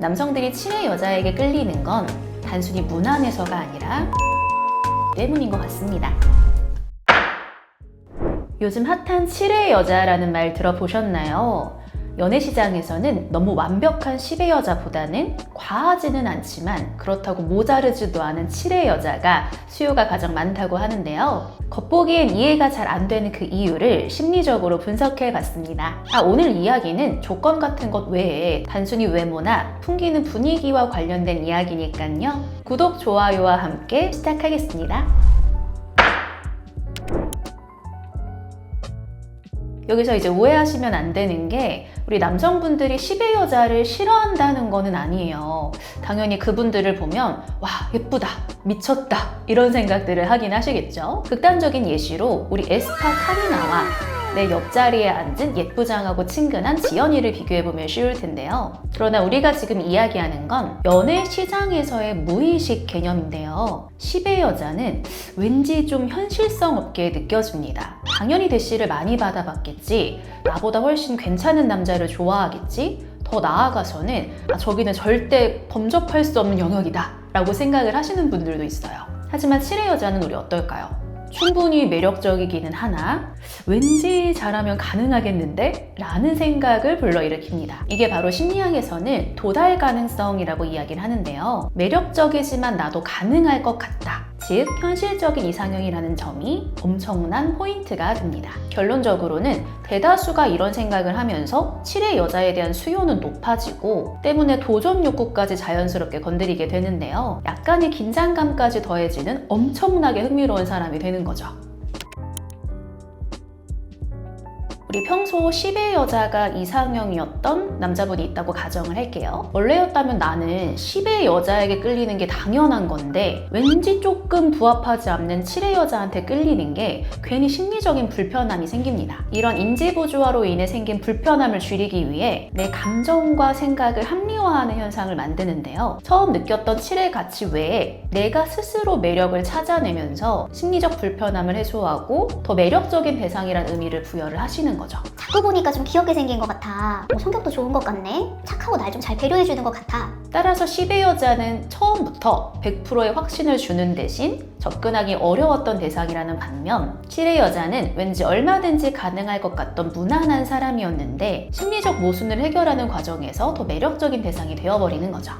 남성들이 칠의 여자에게 끌리는 건 단순히 무난해서가 아니라 때문인 것 같습니다. 요즘 핫한 칠의 여자라는 말 들어보셨나요? 연애 시장에서는 너무 완벽한 10의 여자보다는 과하지는 않지만 그렇다고 모자르지도 않은 7의 여자가 수요가 가장 많다고 하는데요. 겉보기엔 이해가 잘 안 되는 그 이유를 심리적으로 분석해 봤습니다. 아, 오늘 이야기는 조건 같은 것 외에 단순히 외모나 풍기는 분위기와 관련된 이야기니까요. 구독, 좋아요와 함께 시작하겠습니다. 여기서 이제 오해하시면 안 되는 게 우리 남성분들이 10의 여자를 싫어한다는 거는 아니에요. 당연히 그분들을 보면 와 예쁘다 미쳤다 이런 생각들을 하긴 하시겠죠. 극단적인 예시로 우리 에스파 카리나와 내 옆자리에 앉은 예쁘장하고 친근한 지연이를 비교해보면 쉬울 텐데요. 그러나 우리가 지금 이야기하는 건 연애 시장에서의 무의식 개념인데요. 10의 여자는 왠지 좀 현실성 없게 느껴집니다. 당연히 대시를 많이 받아봤겠지. 나보다 훨씬 괜찮은 남자를 좋아하겠지. 더 나아가서는 아, 저기는 절대 범접할 수 없는 영역이다. 라고 생각을 하시는 분들도 있어요. 하지만 7의 여자는 우리 어떨까요? 충분히 매력적이기는 하나 왠지 잘하면 가능하겠는데? 라는 생각을 불러일으킵니다. 이게 바로 심리학에서는 도달 가능성이라고 이야기를 하는데요. 매력적이지만 나도 가능할 것 같다. 즉, 현실적인 이상형이라는 점이 엄청난 포인트가 됩니다. 결론적으로는 대다수가 이런 생각을 하면서 7의 여자에 대한 수요는 높아지고 때문에 도전 욕구까지 자연스럽게 건드리게 되는데요. 약간의 긴장감까지 더해지는 엄청나게 흥미로운 사람이 되는 거죠. 우리 평소 10의 여자가 이상형이었던 남자분이 있다고 가정을 할게요. 원래였다면 나는 10의 여자에게 끌리는 게 당연한 건데 왠지 조금 부합하지 않는 7의 여자한테 끌리는 게 괜히 심리적인 불편함이 생깁니다. 이런 인지부조화로 인해 생긴 불편함을 줄이기 위해 내 감정과 생각을 합리화하는 현상을 만드는데요. 처음 느꼈던 7의 가치 외에 내가 스스로 매력을 찾아내면서 심리적 불편함을 해소하고 더 매력적인 대상이란 의미를 부여를 하시는 거죠. 자꾸 보니까 좀 귀엽게 생긴 것 같아. 뭐 성격도 좋은 것 같네. 착하고 날 좀 잘 배려해주는 것 같아. 따라서 10의 여자는 처음부터 100%의 확신을 주는 대신 접근하기 어려웠던 대상이라는 반면 7의 여자는 왠지 얼마든지 가능할 것 같던 무난한 사람이었는데 심리적 모순을 해결하는 과정에서 더 매력적인 대상이 되어버리는 거죠.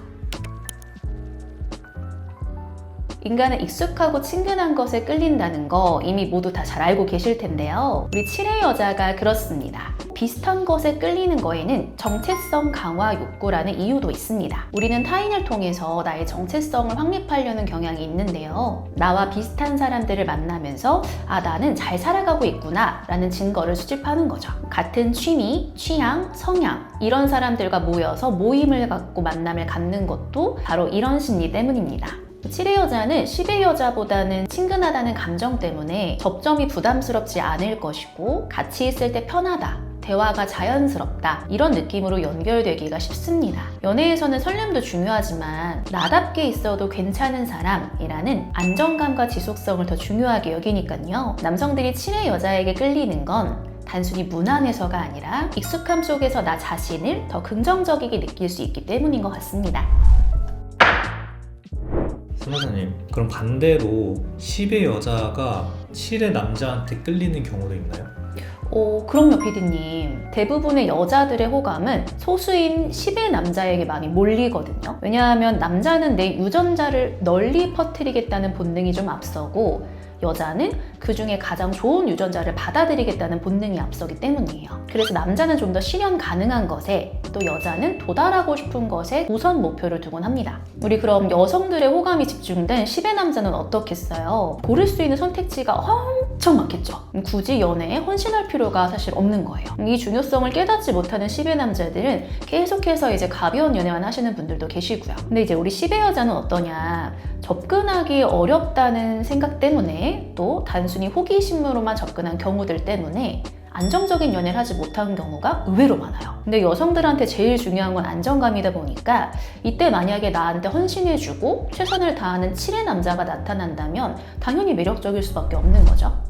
인간은 익숙하고 친근한 것에 끌린다는 거 이미 모두 다 잘 알고 계실 텐데요. 우리 7의 여자가 그렇습니다. 비슷한 것에 끌리는 거에는 정체성 강화 욕구라는 이유도 있습니다. 우리는 타인을 통해서 나의 정체성을 확립하려는 경향이 있는데요. 나와 비슷한 사람들을 만나면서 아, 나는 잘 살아가고 있구나 라는 증거를 수집하는 거죠. 같은 취미, 취향, 성향 이런 사람들과 모여서 모임을 갖고 만남을 갖는 것도 바로 이런 심리 때문입니다. 7의 여자는 10의 여자보다는 친근하다는 감정 때문에 접점이 부담스럽지 않을 것이고 같이 있을 때 편하다. 대화가 자연스럽다. 이런 느낌으로 연결되기가 쉽습니다. 연애에서는 설렘도 중요하지만 나답게 있어도 괜찮은 사람이라는 안정감과 지속성을 더 중요하게 여기니까요. 남성들이 7의 여자에게 끌리는 건 단순히 무난해서가 아니라 익숙함 속에서 나 자신을 더 긍정적이게 느낄 수 있기 때문인 것 같습니다. 선생님 그럼 반대로 10의 여자가 7의 남자한테 끌리는 경우도 있나요? 오, 그럼요, 피디님. 대부분의 여자들의 호감은 소수인 10의 남자에게 많이 몰리거든요. 왜냐하면 남자는 내 유전자를 널리 퍼뜨리겠다는 본능이 좀 앞서고, 여자는 그 중에 가장 좋은 유전자를 받아들이겠다는 본능이 앞서기 때문이에요. 그래서 남자는 좀 더 실현 가능한 것에 또 여자는 도달하고 싶은 것에 우선 목표를 두곤 합니다. 우리 그럼 여성들의 호감이 집중된 10의 남자는 어떻겠어요? 고를 수 있는 선택지가 엄청 많겠죠. 굳이 연애에 헌신할 필요가 사실 없는 거예요. 이 중요성을 깨닫지 못하는 10의 남자들은 계속해서 이제 가벼운 연애만 하시는 분들도 계시고요. 근데 이제 우리 10의 여자는 어떠냐? 접근하기 어렵다는 생각 때문에 또 단순히 호기심으로만 접근한 경우들 때문에 안정적인 연애를 하지 못한 경우가 의외로 많아요. 근데 여성들한테 제일 중요한 건 안정감이다 보니까 이때 만약에 나한테 헌신해주고 최선을 다하는 7의 남자가 나타난다면 당연히 매력적일 수밖에 없는 거죠.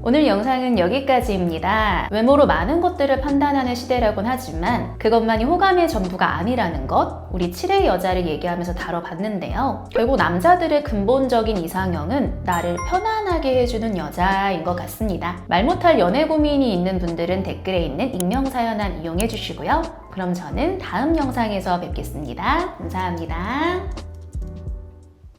오늘 영상은 여기까지입니다. 외모로 많은 것들을 판단하는 시대라곤 하지만 그것만이 호감의 전부가 아니라는 것, 우리 7의 여자를 얘기하면서 다뤄봤는데요. 결국 남자들의 근본적인 이상형은 나를 편안하게 해주는 여자인 것 같습니다. 말 못할 연애 고민이 있는 분들은 댓글에 있는 익명 사연함 이용해 주시고요. 그럼 저는 다음 영상에서 뵙겠습니다. 감사합니다.